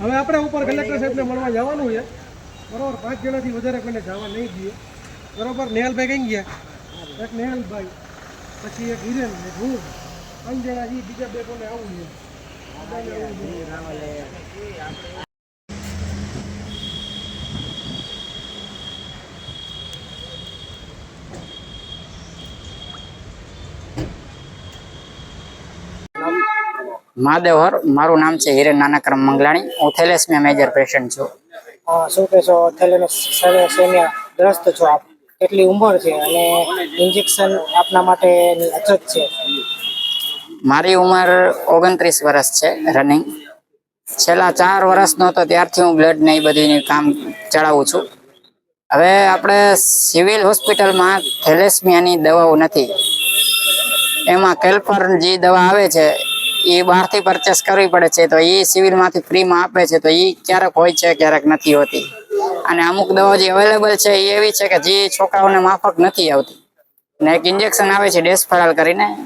હવે આપણે ઉપર કલેક્ટર સાહેબને મળવા જવાનું છે. બરાબર, પાંચ જણાથી વધારે કોઈને જવા નહીં દઈએ. બરાબર, નેહલભાઈ કઈ ગયા? એક નેહલભાઈ, પછી એક હિરેન હું. ત્રણ જણા બીજા બે કોને આવું છે. મહાદેવ હર મારું નામ છે હિરેન નાનકરમ મંગલાણી. હું થેલેસમિયા મેજર પેશન્ટ છું. શું કહેશો થેલેસેમિયા ગ્રસ્ત છો આપ? કેટલી ઉંમર છે અને ઇન્જેક્શન આપના માટેની અછત છે? મારી ઉંમર ઓગણત્રીસ વર્ષ છે રનિંગ છેલ્લા ચાર વર્ષનો હતો ત્યારથી હું બ્લડ ને એ બધું કામ ચડાવું છું. હવે આપણે સિવિલ હોસ્પિટલમાં થેલેસમિયાની દવાઓ નથી. એમાં કેલ્પર જે દવા આવે છે એ બહારથી પરચેસ કરવી પડે છે તો એ સિવિલમાંથી ફ્રીમાં આપે છે તો એ ક્યારેક હોય છે ક્યારેક નથી હોતી. અને અમુક દવાઓ જે અવેલેબલ છે એ એવી છે કે જે છોકરાઓને માફક નથી આવતી. ને એક ઇન્જેક્શન આવે છે ડેસફરાલ કરીને.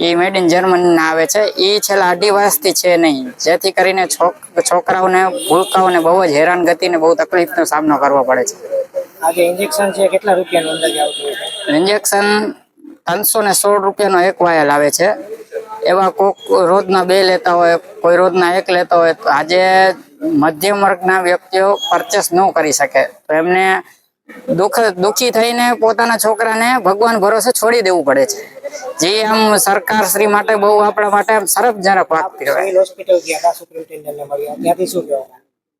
એ મેડ ઇન જર્મનના આવે છે. એ છેલ્લા અઢી વર્ષથી છે નહીં. જેથી કરીને છોક- છોકરાઓને ભૂલકાઓને બહુ જ હેરાન ગતિને બહુ તકલીફનો સામનો કરવો પડે છે. આજે ઇન્જેક્શન છે કેટલા રૂપિયાનું અંદાજે આવતું હોય છે? ઇન્જેક્શન ત્રણસો ને સોળ રૂપિયાનો એક વાયલ આવે છે. એવા કોક રોજના બે લેતા હોય કોઈ રોજના એક લેતા હોય તો આજે મધ્યમ વર્ગના વ્યક્તિઓ પરચેસ ન કરી શકે. તો એમને દુઃખ દુઃખી થઈને પોતાના છોકરાને ભગવાન ભરોસે છોડી દેવું પડે છે. જે આમ સરકાર શ્રી માટે બહુ આપણા માટે આમ સરસજનક વાત કહેવાય.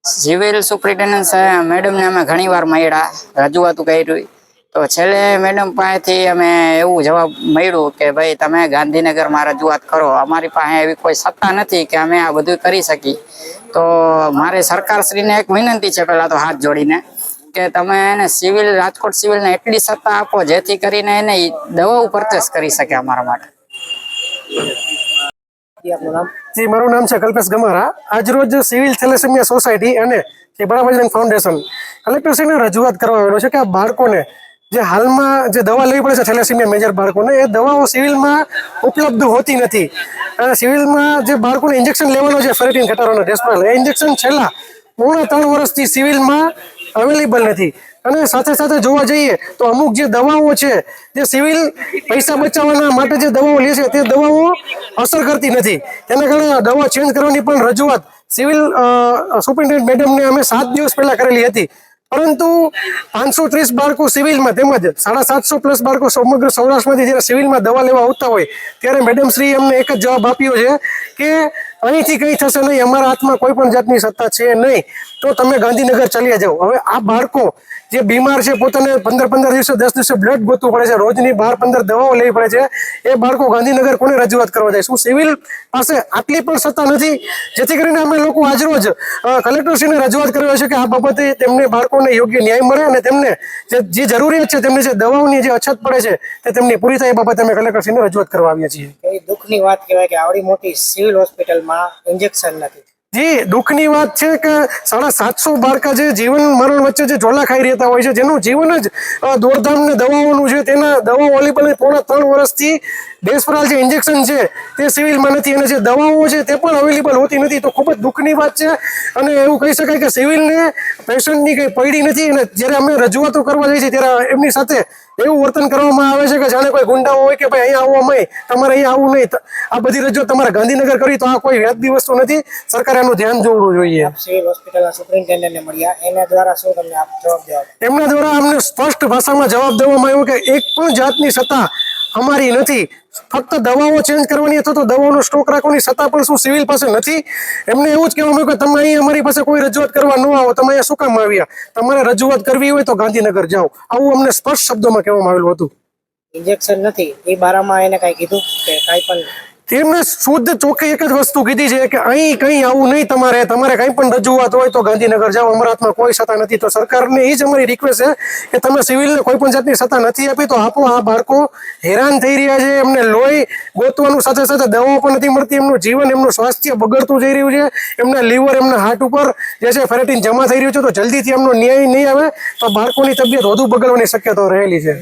સિવિલ સુપ્રિન્ટેન્ડન્ટ મેડમને અમે ઘણી વાર મળ્યા રજૂઆતો કરી. તો છેલ્લે મેડમ પાસેથી અમે એવું જવાબ મળ્યું કે ભાઈ, તમે ગાંધીનગરમાં રજૂઆત કરો. અમારી પાસે એવી કોઈ સત્તા નથી કે અમે આ બધું કરી શકીએ. તો મારે સરકારશ્રીને એક વિનંતી છે પહેલાં તો હાથ જોડીને કે તમે એને સિવિલ, રાજકોટ સિવિલને એટલી સત્તા આપો જેથી કરીને એને દવાઓ પરચેસ કરી શકે અમારા માટે. જી, મારું નામ છે કલ્પેશ ગમારા. આજરોજ સિવિલ થેલેસેમિયા સોસાયટી અને જે ફાઉન્ડેશન કલેક્ટરશ્રીને રજૂઆત કરવા આવેલો છે કે આ બાળકોને જે હાલમાં જે દવા લેવી પડે છે થેલેસીમિયા મેજર બાળકોને, એ દવાઓ સિવિલમાં ઉપલબ્ધ હોતી નથી. અને સિવિલમાં જે બાળકોને ઇન્જેક્શન લેવાનો છે ફેરેટિન ઘટાડવાનો ડેસ્પરાલ એ ઇન્જેક્શન છેલ્લા પૂર્ણ ત્રણ વર્ષથી સિવિલમાં અવેલેબલ નથી. અને સાથે સાથે જોવા જઈએ તો અમુક જે દવાઓ છે, જે સિવિલ પૈસા બચાવવાના માટે જે દવાઓ લે છે, તે દવાઓ અસર કરતી નથી. તેના કારણે દવા ચેન્જ કરવાની પણ રજૂઆત સિવિલ સુપ્રિન્ટેન્ડન્ટ મેડમને અમે સાત દિવસ પહેલા કરેલી હતી. પરંતુ પાંચસો ત્રીસ બાળકો સિવિલમાં તેમજ સાડા સાતસો પ્લસ બાળકો સમગ્ર સૌરાષ્ટ્રમાંથી જ્યારે સિવિલમાં દવા લેવા આવતા હોય, ત્યારે મેડમ શ્રી અમને એક જ જવાબ આપ્યો છે કે અહીંથી કંઈ થશે નહીં, અમારા હાથમાં કોઈ પણ જાતની સત્તા છે નહીં. તો તમે ગાંધીનગર ચાલ્યા જાઓ. હવે આ બાળકો જે બીમાર છે પોતાને પંદર પંદર દિવસે, દસ દિવસે બ્લડ ગોતવું પડે છે. રોજની બાર પંદર દવાઓ લેવી પડે છે. એ બાળકો ગાંધીનગર કોને રજૂઆત કરવા જાય? શું સિવિલ પાસે આટલી પણ સત્તા નથી? જેથી કરીને અમે લોકો આજરોજ કલેક્ટરશ્રીને રજૂઆત કરી છે કે આ બાબતે તેમને બાળકોને યોગ્ય ન્યાય મળે અને તેમને જે જરૂરિયાત છે, તેમની જે દવાઓની જે અછત પડે છે, તે તેમની પૂરી થાય એ બાબતે અમે કલેક્ટરશ્રીને રજૂઆત કરવા આવીએ છીએ. દુઃખની વાત કહેવાય કે આવડી મોટી સિવિલ હોસ્પિટલમાં ઇન્જેક્શન નથી. જી, દુઃખની વાત છે કે સાડા સાતસો બાળકા જે જીવન મરણ વચ્ચે જે ઝોલા ખાઈ રહેતા હોય છે, જેનું જીવન જ દોડધામ ને દવાઓનું છે, તેના દવાઓ અવેલેબલ પોણા ત્રણ વર્ષથી ડેસ્પરાલ જે ઇન્જેક્શન છે, તે સિવિલમાં નથી અને જે દવાઓ છે, તે પણ અવેલેબલ હોતી નથી. તો ખૂબ જ દુઃખની વાત છે અને એવું કહી શકાય કે સિવિલને પેશન્ટની કંઈ પડી નથી અને જ્યારે અમે રજૂઆતો કરવા જઈએ છીએ ત્યારે એમની સાથે એવું વર્તન કરવામાં આવે છે કે જાણે કોઈ ગુંડાઓ હોય કે ભાઈ અહીંયા આવવા નહીં તમારે અહીંયા આવવું નહીં. આ બધી રજૂઆત તમારે ગાંધીનગર કરી તો આ કોઈ વ્યાજબી વસ્તુ નથી. સરકારે આનું ધ્યાન જોડવું જોઈએ. સિવિલ હોસ્પિટલના સુપ્રિન્ટેન્ડન્ટને મળ્યા. એના દ્વારા શું તમને જવાબ દેવા? એમના દ્વારા અમને સ્પષ્ટ ભાષામાં જવાબ દેવામાં આવ્યો કે એક પણ જાતની સત્તા અમારી નથી. ફક્ત દવાઓ ચેન્જ કરવાની અથવા તો દવાઓનો સ્ટોક રાખવાની સત્તા પણ શું સિવિલ પાસે નથી? એમને એવું જ કહેવામાં કે તમે અહીં અમારી પાસે કોઈ રજૂઆત કરવા ન આવો. તમે અહીંયા શું કામ આવ્યા? તમારે રજૂઆત કરવી હોય તો ગાંધીનગર જાઓ. આવું અમને સ્પષ્ટ શબ્દોમાં કહેવામાં આવેલું હતું. ઇન્જેક્શન નથી. એ બારામાં એને કાંઈ કીધું કે કાંઈ પણ તેમને શુદ્ધ ચોખ્ખી એક જ વસ્તુ કીધી છે કે અહીં કંઈ આવું નહીં તમારે તમારે કંઈ પણ રજૂઆત હોય તો ગાંધીનગર જાઓ અમરાતમાં કોઈ સત્તા નથી. તો સરકારને એ જ અમારી રિક્વેસ્ટ છે કે તમે સિવિલને કોઈ પણ જાતની સત્તા નથી આપી તો આપો આ બાળકો હેરાન થઈ રહ્યા છે. એમને લોહી ગોતવાનું સાથે સાથે દવાઓ પણ નથી મળતી. એમનું જીવન એમનું સ્વાસ્થ્ય બગડતું જઈ રહ્યું છે. એમના લીવર એમના હાર્ટ ઉપર જે છે ફેરેટીન જમા થઈ રહ્યું છે. તો જલ્દીથી એમનો ન્યાય નહીં આવે તો બાળકોની તબિયત વધુ બગડવાની શક્યતાઓ રહેલી છે.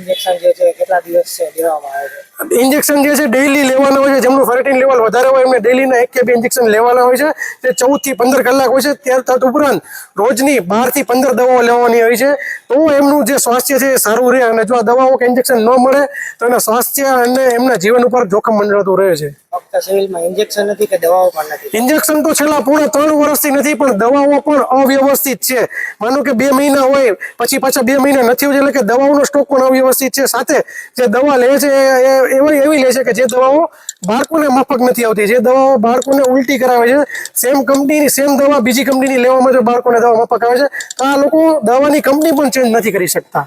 ઇન્જેક્શન જે છે ડેઇલી લેવાના હોય છે જેમનું ફર્ટિન લેવલ વધારે હોય, એમને ડેલીના એક કે બે ઇન્જેક્શન લેવાના હોય છે. તે ચૌદથી પંદર કલાક હોય છે, ત્યાર તદ ઉપરાંત રોજની બારથી પંદર દવાઓ લેવાની હોય છે. તો એમનું જે સ્વાસ્થ્ય છે એ સારું રહે અને જો આ દવાઓ કે ઇન્જેક્શન ન મળે, તો એના સ્વાસ્થ્ય અને એમના જીવન ઉપર જોખમ મંડળતું રહે છે. ઇન્જેક્શન દવાઓ પણ તો છેલ્લા પૂરા ત્રણ વર્ષથી નથી, પણ દવાઓ પણ અવ્યવસ્થિત છે. માનો કે બે મહિના હોય, પછી પાછા બે મહિના નથી હોય, એટલે કે દવાઓનો સ્ટોક પણ અવ્યવસ્થિત છે. સાથે જે દવા લે છે એવી એવી લે છે કે જે દવાઓ બાળકોને માફક નથી આવતી. જે દવાઓ બાળકોને ઉલટી કરાવે છે સેમ કંપનીની સેમ દવા બીજી કંપનીની લેવામાં જો બાળકોને દવા માફક આવે છે, તો આ લોકો દવાની કંપની પણ ચેન્જ નથી કરી શકતા.